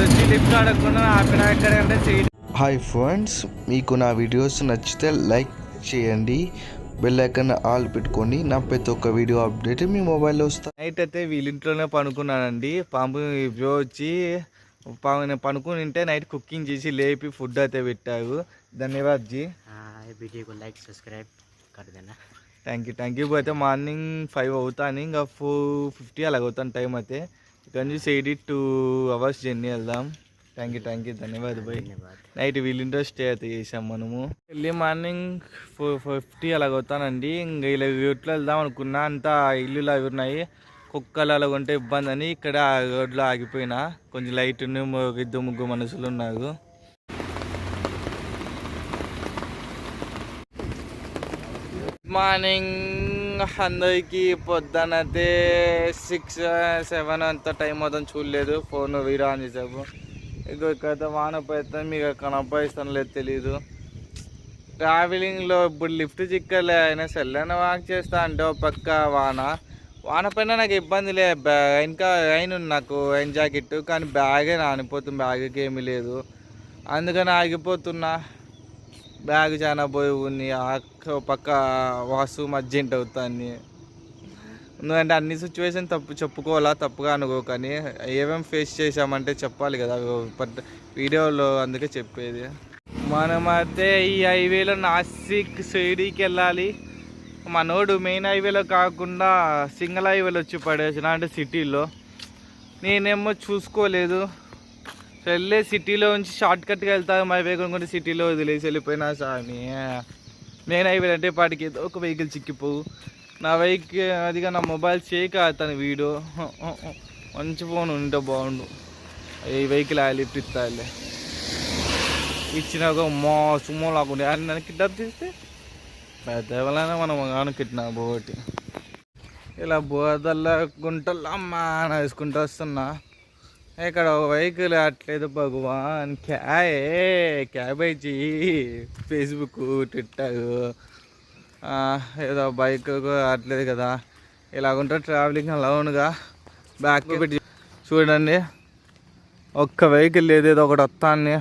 వచ్చి లిఫ్ట్ ఎక్కడంటే hi friends మీకు నా వీడియోస్ నచ్చితే లైక్ చేయండి బెల్ ఐకన్ ఆల్ పెట్టుకోండి. నా ప్రతి ఒక్క వీడియో అప్డేట్ మీ మొబైల్లో వస్తాయి నైట్ అయితే వీళ్ళింట్లోనే పనుకున్నానండి. పాము వచ్చి వచ్చి పనుకుని ఉంటే నైట్ కుకింగ్ చేసి లేపి ఫుడ్ అయితే పెట్టారు. ధన్యవాద్ G. Like subscribe thank you thank you అయితే మార్నింగ్ ఫైవ్ అవుతాను ఇంకా ఫోర్ ఫిఫ్టీ అలాగ అవుతాను టైం అయితే. ఇక్కడ నుంచి ఎయిటీ టూ అవర్స్ జర్నీ వెళ్దాం. థ్యాంక్ యూ థ్యాంక్ యూ ధన్యవాద్ బాయ్ నైట్ వీళ్ళింటో స్టే అయితే చేసాం మనము. ఎర్లీ మార్నింగ్ ఫోర్ ఫిఫ్టీ అలాగ అవుతానండి ఇంకా ఇలా వీటిలో వెళ్దాం అనుకున్నా అంతా ఇల్లులు అవి ఉన్నాయి. కుక్కలు అలాగ ఉంటే ఇబ్బంది అని ఇక్కడ రోడ్లో ఆగిపోయినా. కొంచెం లైట్ ఇద్దరు ముగ్గురు మనుషులు ఉన్నారు. మార్నింగ్ అందరికి పొద్దునైతే సిక్స్ సెవెన్ అంత టైం అవుతుంది చూడలేదు. ఫోన్ వీరా అని చెప్పు. ఇక ఇక్కడైతే వాన పోయిస్తాను మీకు కనపడిస్తాను లేదు తెలీదు. ట్రావెలింగ్లో ఇప్పుడు లిఫ్ట్ చిక్కలే అయినా సెల్లైన వాక్ చేస్తా అంటే పక్క వాన. వాన పైన నాకు ఇబ్బంది లే బ్యాగ్ ఇంకా అయిన ఉంది నాకు అయిన జాకెట్ కానీ బ్యాగే నానిపోతుంది బ్యాగ్కి ఏమీ లేదు. అందుకని ఆగిపోతున్నా. బ్యాగ్ చాలా పోయి ఉంది ఆ పక్క వాసు మర్జెంట్ అవుతుంది. ఎందుకంటే అన్ని సిచ్యువేషన్ తప్పు చెప్పుకోవాలా తప్పుగా అనుకో కానీ ఏమేమి ఫేస్ చేసామంటే చెప్పాలి కదా వీడియోలో అందుకే చెప్పేది. మనమైతే ఈ హైవేలో నాసిక్ షిరిడీకి వెళ్ళాలి. మనోడు మెయిన్ హైవేలో కాకుండా సింగిల్ హైవేలో వచ్చి పడేసిన అంటే సిటీలో నేనేమో చూసుకోలేదు. వెళ్ళే సిటీలో నుంచి షార్ట్ కట్గా వెళ్తాను. మా వెహికల్ కొనుక్కుంటే సిటీలో వదిలేసి వెళ్ళిపోయినా సామి. నేను హైవే అంటే పాటికి ఏదో ఒక వెహికల్ చిక్కిపోవు నా వెహికల్ అదిగా నా మొబైల్ షేక్ అవుతాను వీడియో మంచి ఫోన్ ఉంటే బాగుండు. ఈ వెహికల్ ఆ లిఫ్ట్ ఇచ్చిన ఒక మో సుమో లాగుండే. అని నన్ను కిడ్నాప్ చేస్తే? పెద్దవాళ్ళైనా మనం కాను కిడ్నాప్ ఒకటి ఇలా బోదల్లా గుంటల్లో అమ్మా అని వేసుకుంటూ వస్తున్నా. ఇక్కడ ఒక వెహికల్ అట్లేదు భగవాన్. క్యాయే క్యాబేజీ ఫేస్బుక్ ట్విట్టర్. ఏదో బైక్ అట్లేదు కదా. ఇలాగుంటే ట్రావెలింగ్ అలౌన్గా బ్యాక్ పెట్టి చూడండి. ఒక్క వెహికల్ లేదు ఏదో ఒకటి వస్తాన్ని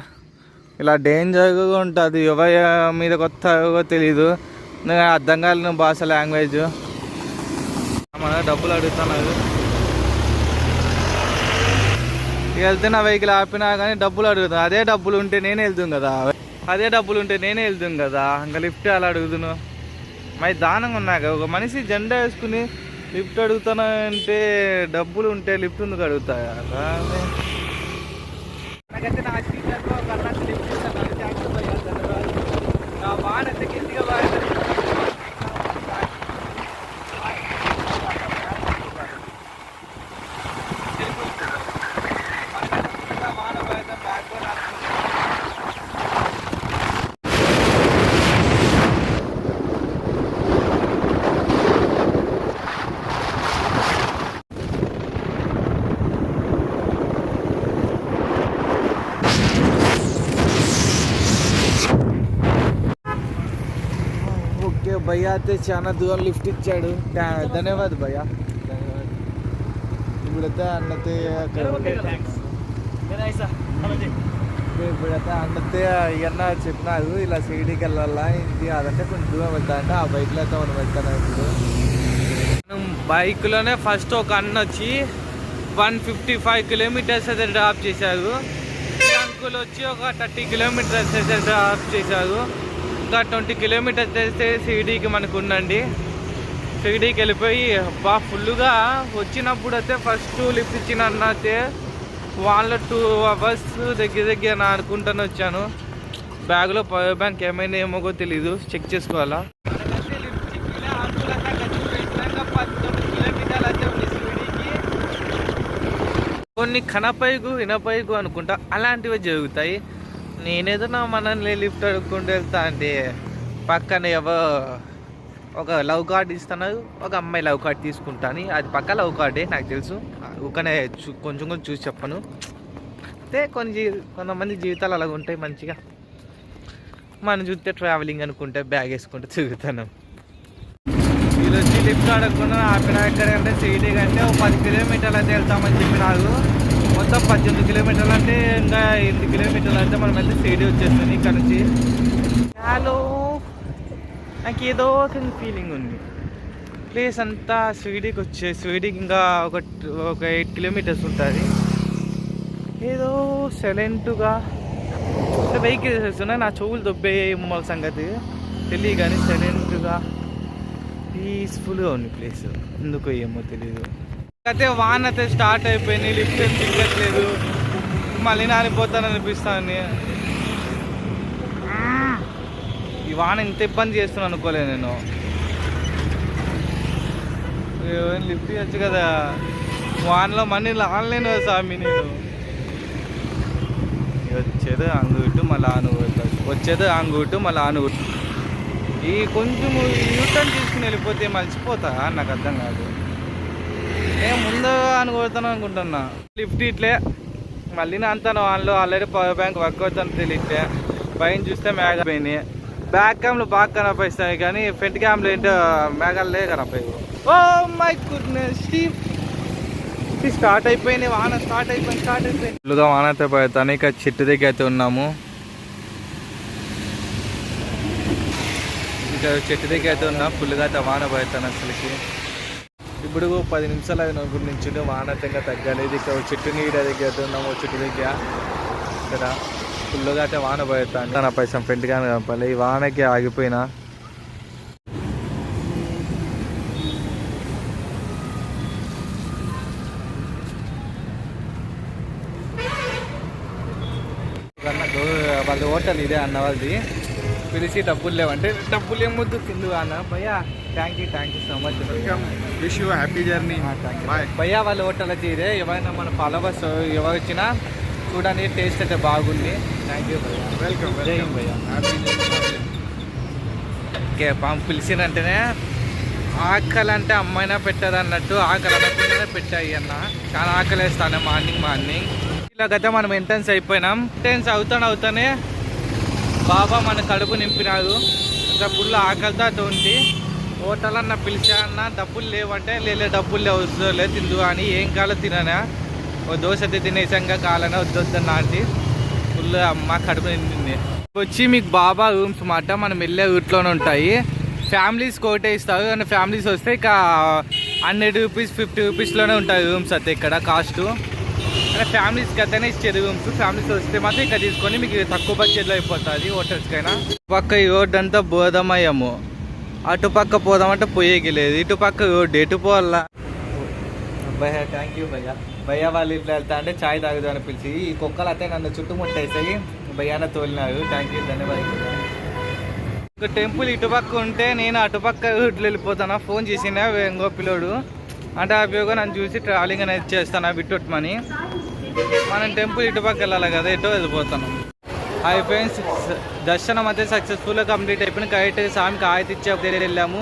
ఇలా డేంజర్గా ఉంటుంది. ఎవరి మీద కొత్తగా తెలీదు. అర్థం కాలేదు భాష లాంగ్వేజ్. మన డబ్బులు అడుగుతున్నారు. వెళ్తున్న వెహికల్ ఆపినా కానీ డబ్బులు అడుగుతాను అదే డబ్బులు ఉంటే నేనే వెళ్తాను కదా. అదే డబ్బులు ఉంటే నేనే వెళ్తాను కదా. ఇంకా లిఫ్ట్ అలా అడుగుతును మరి దానంగా ఉన్నాక ఒక మనిషి జెండా వేసుకుని లిఫ్ట్ అడుగుతాను అంటే డబ్బులు ఉంటే లిఫ్ట్ ఎందుకు అడుగుతాయా? నాకైతే నా సీట్లకు ఒక లిఫ్ట్ నా బాగా ఎంత గట్టిగా వాడింది. వాన పడితే బ్యాక్ బోన్ ఆడుతుంది. ఓకే భయ్య అయితే చాలా దూరం లిఫ్ట్ ఇచ్చాడు. ధన్యవాద్ భయ్య. ధన్యవాద్ ఇప్పుడైతే అన్నతే అక్కడ ఇప్పుడైతే అన్నతే అన్న చెప్పినారు ఇలా షిరిడీకి వెళ్ళాలా ఇది అదంటే కొంచెం దూరం వెళ్తా అంటే ఆ బైక్లో అయితే మనం వెళ్తాను ఇప్పుడు? మనం బైక్లోనే ఫస్ట్ ఒక అన్న వచ్చి వన్ ఫిఫ్టీ ఫైవ్ కిలోమీటర్స్ అయితే డ్రాప్ చేశారు. అంకుల్ వచ్చి ఒక థర్టీ కిలోమీటర్స్ అయితే డ్రాప్ చేశారు. ఇంకా ట్వంటీ కిలోమీటర్స్ చేస్తే షిరిడీకి మనకు ఉండండి షిరిడీకి వెళ్ళిపోయి బా ఫుల్గా వచ్చినప్పుడు అయితే ఫస్ట్ లిఫ్ట్ ఇచ్చిన అన్న అయితే వాళ్ళ టూ అవర్స్ దగ్గర దగ్గర నా అనుకుంటాను వచ్చాను. బ్యాగ్లో పవర్ బ్యాంక్ ఏమైనా ఏమో తెలీదు. చెక్ చేసుకోవాలా? కొన్ని కనపైకు వినపైకు అనుకుంటా అలాంటివి జరుగుతాయి. నేనేదో నా మనల్ని లిఫ్ట్ అడుక్కుంటూ వెళ్తా అంటే పక్కన ఎవో ఒక లవ్ కార్డ్ ఇస్తున్నారు. ఒక అమ్మాయి లవ్ కార్డ్ తీసుకుంటాను అది పక్క లవ్ కార్డే నాకు తెలుసు. ఊకనే కొంచెం కొంచెం చూసి చెప్పను. అయితే కొన్ని కొంతమంది జీవితాలు అలాగ ఉంటాయి మంచిగా. మనం చూస్తే ట్రావెలింగ్ అనుకుంటే బ్యాగ్ వేసుకుంటే తిరుగుతాను. వీళ్ళు వచ్చి లిఫ్ట్ అడగకుండా ఆపిన ఎక్కడంటే సిటీ కంటే ఒక పది కిలోమీటర్లు అయితే వెళ్తామని చెప్పినారు. మొత్తం పద్దెనిమిది కిలోమీటర్లు అంటే ఇంకా ఎనిమిది కిలోమీటర్లు అంటే మనం అయితే సిడి వచ్చేస్తుంది ఇక్కడ నుంచి. హలో. నాకు ఏదో ఒక ఫీలింగ్ ఉంది. ప్లేస్ అంతా స్వీడీకి వచ్చే స్వీడీకి ఇంకా ఒక ఒక ఎయిట్ కిలోమీటర్స్ ఉంటుంది. ఏదో సైలెంట్గా వెహికల్స్ వస్తున్నాయి నా చెవులు దొబ్బే మొమ్మల సంగతి. తెలియ కానీ సైలెంట్గా పీస్ఫుల్గా ఉంది ప్లేస్ ఎందుకో ఏమో తెలియదు అయితే వాన్ అయితే స్టార్ట్ అయిపోయింది లిఫ్ట్ ఏం దిగట్లేదు మళ్ళీ నానిపోతాను అనిపిస్తుంది ఈ వాన ఇంత ఇబ్బంది చేస్తున్నాను అనుకోలేదు నేను. లిఫ్ట్ ఇవ్వచ్చు కదా. వానలో మనీ ఆన్లైన్ స్వామి నేను. వచ్చేది అంగుట్టు మళ్ళీ ఆనుగుట్టు వచ్చేది అంగుట్టు మళ్ళీ ఆనుగుట్టు ఈ కొంచెం యూటర్న్ తీసుకుని వెళ్ళిపోతే మర్చిపోతా నాకు అర్థం కాదు. నేను ముందు అనుకోతాను అనుకుంటున్నా. లిఫ్ట్ ఇట్లే. మళ్ళీ నా అంతాను వాళ్ళు ఆల్రెడీ పవర్ బ్యాంక్ వర్క్ అవుతాను తెలియట్లే పైన చూస్తే మేఘపోయినాయి బ్యాక్ క్యామ్లు బాగా కనపడిస్తాయి కానీ ఫ్రంట్ క్యామ్లు ఏంటో మేఘాలు లే కనపడి ఓ మై గుడ్నెస్ స్టార్ట్ అయిపోయింది వాన స్టార్ట్ అయిపోయింది స్టార్ట్ అయిపోయింది. ఫుల్గా వాన అయితే పడతాను ఇక చెట్టు దగ్గర అయితే ఉన్నాము. ఇంకా చెట్టు దగ్గర అయితే ఉన్నాం ఫుల్గా అయితే వాన పడతాను అసలుకి. ఇప్పుడు పది నిమిషాలు అయిన నుంచి వాన అయితే తగ్గాలి తగ్గలేదు. ఇక్కడ చెట్టు నీడ దగ్గర ఉన్నాము చెట్టు దగ్గర. ఇక్కడ ఫుల్గా అయితే వాన పోయేస్తాను నా పైసా ఫ్రెండ్గా కనపాలి ఈ వానకి ఆగిపోయినా. వాళ్ళ హోటల్ ఇదే అన్న వాళ్ళది. పిలిచి డబ్బులు లేవంటే డబ్బులు ఏమొద్దు కింద అన్న. భయ్యా thank you thank you so much wish you happy journey భయ్యా వాళ్ళ హోటల్ అయితే ఇదే. ఎవరైనా మన ఫాలోవర్స్ ఎవరు వచ్చినా చూడండి టేస్ట్ అయితే బాగుంది. థ్యాంక్ యూ భయ్యా. వెల్కమ్ హింద్ భయ్యా. హ్యాపీ ఓకే పాము పిలిచినంటేనే ఆకలి అంటే అమ్మాయినా పెట్టదు అన్నట్టు ఆకలి అనకుండానే పెట్టాయి అన్న. చాలా ఆకలి వేస్తాను మార్నింగ్ మార్నింగ్. ఇలాగైతే మనం ఎంట్రన్స్ అయిపోయినాం. ఎంట్రన్స్ అవుతాను అవుతానే బాబా మన కడుపు నింపినాడు. ఇంకా ఫుల్ ఆకలితో అటు ఉంది. హోటల్ అన్న పిలిచా అన్న డబ్బులు లేవంటే లేలే డబ్బులు లేవు అవసరం లేదు తిందు అని ఏం కాలో తిననా? ఓ దోశ అయితే తినేసాక కాలనే వద్దొద్దన్న ఆంటీ. ఫుల్ అమ్మ కడుపు నిండింది. వచ్చి మీకు బాబా రూమ్స్ మాట మనం వెళ్ళే రూట్లోనే ఉంటాయి. ఫ్యామిలీస్ కోటే ఇస్తారు కానీ ఫ్యామిలీస్ వస్తే ఇక హండ్రెడ్ రూపీస్ ఫిఫ్టీ రూపీస్లోనే ఉంటాయి రూమ్స్ అయితే ఇక్కడ కాస్ట్. అంటే ఫ్యామిలీస్కి అయితేనే ఇచ్చేది రూమ్స్. ఫ్యామిలీస్ వస్తే మాత్రం ఇక్కడ తీసుకొని మీకు తక్కువ బడ్జెట్లో అయిపోతుంది హోటల్స్కైనా. పక్క ఈ రోడ్ అంతా బోధమయ్యము అటు పక్క పోదామంటే పోయేకి లేదు ఇటు పక్క రోడ్డు ఎటు పోవాలా? భయ్యా థ్యాంక్ యూ భయ్యా. భయ్యా వాళ్ళు ఇట్లా వెళ్తా అంటే చాయ్ తాగుదాం అని పిలిచి ఈ కుక్కలు అయితే నన్ను చుట్టుముట్టేసాయి. భయ్యాన తోలినారు. థ్యాంక్ యూ ధన్యవాదాలు. ఒక టెంపుల్ ఇటుపక్క ఉంటే నేను అటుపక్క ఇట్లు వెళ్ళిపోతాను? ఫోన్ చేసిన ఇంకో పిల్లోడు? అంటే ఆ ఉపయోగం నన్ను చూసి ట్రావెలింగ్ అనేది చేస్తాను బిట్టొట్టమని మనం టెంపుల్ ఇటుపక్క వెళ్ళాలి కదా ఎటో వెళ్ళిపోతాను. హాయ్ ఫ్రెండ్స్ దర్శనం అయితే సక్సెస్ఫుల్గా కంప్లీట్ అయిపోయిన కరెక్ట్ స్వామికి ఆయితీ ఇచ్చే దగ్గర వెళ్ళాము.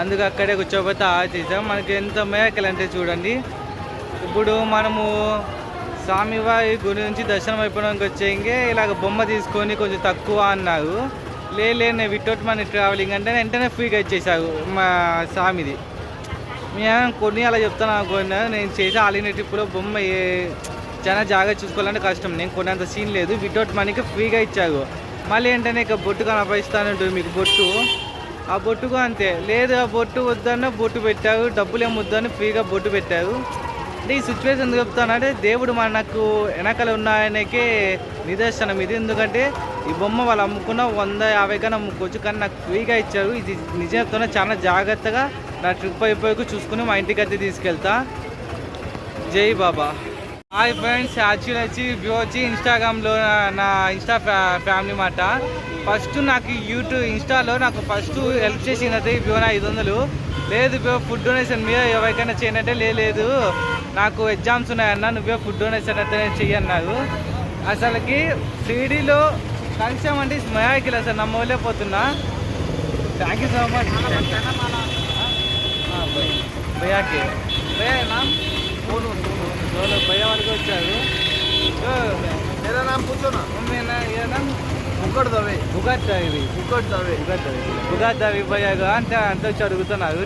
అందుకు అక్కడే కూర్చోబోతే ఆయితీ ఇచ్చాం మనకి ఎంత మేకలు అంటే చూడండి. ఇప్పుడు మనము స్వామివారి గుడి నుంచి దర్శనం అయిపోవడానికి వచ్చేయంగే ఇలాగ బొమ్మ తీసుకొని కొంచెం తక్కువ అన్నారు. లే నేను వితౌట్ మనీ ట్రావెలింగ్ అంటే వెంటనే ఫ్రీగా ఇచ్చేసారు మా స్వామిది. మేము కొన్ని అలా చెప్తాను అనుకున్నాను నేను చేసే ఆలిన ట్రిప్లో బొమ్మ ఏ చాలా జాగ్రత్త చూసుకోవాలంటే కష్టం. నేను కొన్నంత సీన్ లేదు. వితౌట్ మనీకి ఫ్రీగా ఇచ్చారు. మళ్ళీ ఏంటనే ఇక బొట్టు కనపడిస్తానంటుంది మీకు బొట్టు. ఆ బొట్టుకు అంతే. లేదు ఆ బొట్టు వద్దన్న బొట్టు పెట్టారు. డబ్బులు ఏం వద్దని ఫ్రీగా బొట్టు పెట్టారు. అంటే ఈ సిచ్యువేషన్ ఎందుకు చెప్తానంటే దేవుడు మనకు వెనకాల ఉన్నాయనకే నిదర్శనం ఇది. ఎందుకంటే ఈ బొమ్మ వాళ్ళు అమ్ముకున్న వంద యాభై కన్నా అమ్ముకోవచ్చు. కానీ నాకు ఫ్రీగా ఇచ్చారు. ఇది నిజం చెప్తున్నా చాలా జాగ్రత్తగా నా ట్రిప్ అయిపోయాక చూసుకుని మా ఇంటికి అయితే తీసుకెళ్తా. జై బాబా. హాయ్ ఫ్రెండ్స్ యాక్చువల్ వచ్చి వ్యూ వచ్చి ఇన్స్టాగ్రామ్లో నా ఇన్స్టా ఫ్యామిలీ మాట. ఫస్ట్ నాకు యూట్యూబ్ ఇన్స్టాలో నాకు ఫస్ట్ హెల్ప్ చేసినది వ్యూ నా ఐదు వందలు. లేదు వ్యూ ఫుడ్ డొనేషన్ మీద ఎవరికైనా చేయనంటే లేదు. నాకు ఎగ్జామ్స్ ఉన్నాయన్న నువ్వు ఫుడ్ డొనేషన్ అయితే చెయ్యన్నాడు అసలుకి సిడీలో కలిసాం అంటే మయాకిల్ అసలు నమ్మలేకపోతున్నా థ్యాంక్ యూ సో మచ్ భయాకి భయా ఫోన్. వాళ్ళు భయం ఏదైనా దవే అంత అంత వచ్చి అడుగుతున్నారు.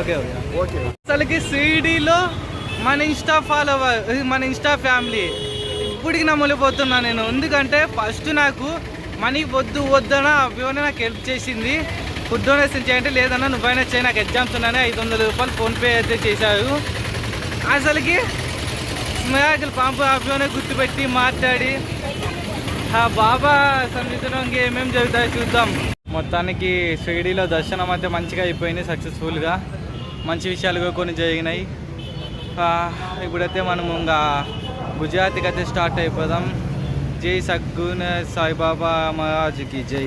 ఓకే. ఓకే అసలుకి సిడీలో మన ఇన్స్టా ఫాలోవర్ మన ఇన్స్టా ఫ్యామిలీ ఇప్పటికి నమ్మలేకపోతున్నా నేను. ఎందుకంటే ఫస్ట్ నాకు మనీ వద్దు వద్దన అభివనే నాకు హెల్ప్ చేసింది. ఫుడ్ డొనేషన్ చేయంటే లేదన్నా నువ్వైనా చేయి నాకు ఎగ్జామ్స్ ఉన్నాయని ఐదు వందల రూపాయలు ఫోన్పే అయితే చేశావు అసలుకి స్నేహితులు పాంపు అభివనే గుర్తుపెట్టి మాట్లాడి ఆ బాబా సన్నిధిలో ఏమేమి జరుగుతాయో చూద్దాం. మొత్తానికి షిరిడీలో దర్శనం అయితే మంచిగా అయిపోయింది సక్సెస్ఫుల్గా. మంచి విషయాలు కొన్ని జరిగినాయి. ఇప్పుడైతే మనం ఇంకా గుజరాత్కి అయితే స్టార్ట్ అయిపోదాం. జై సగ్గున సాయిబాబా మహారాజ్కి జై.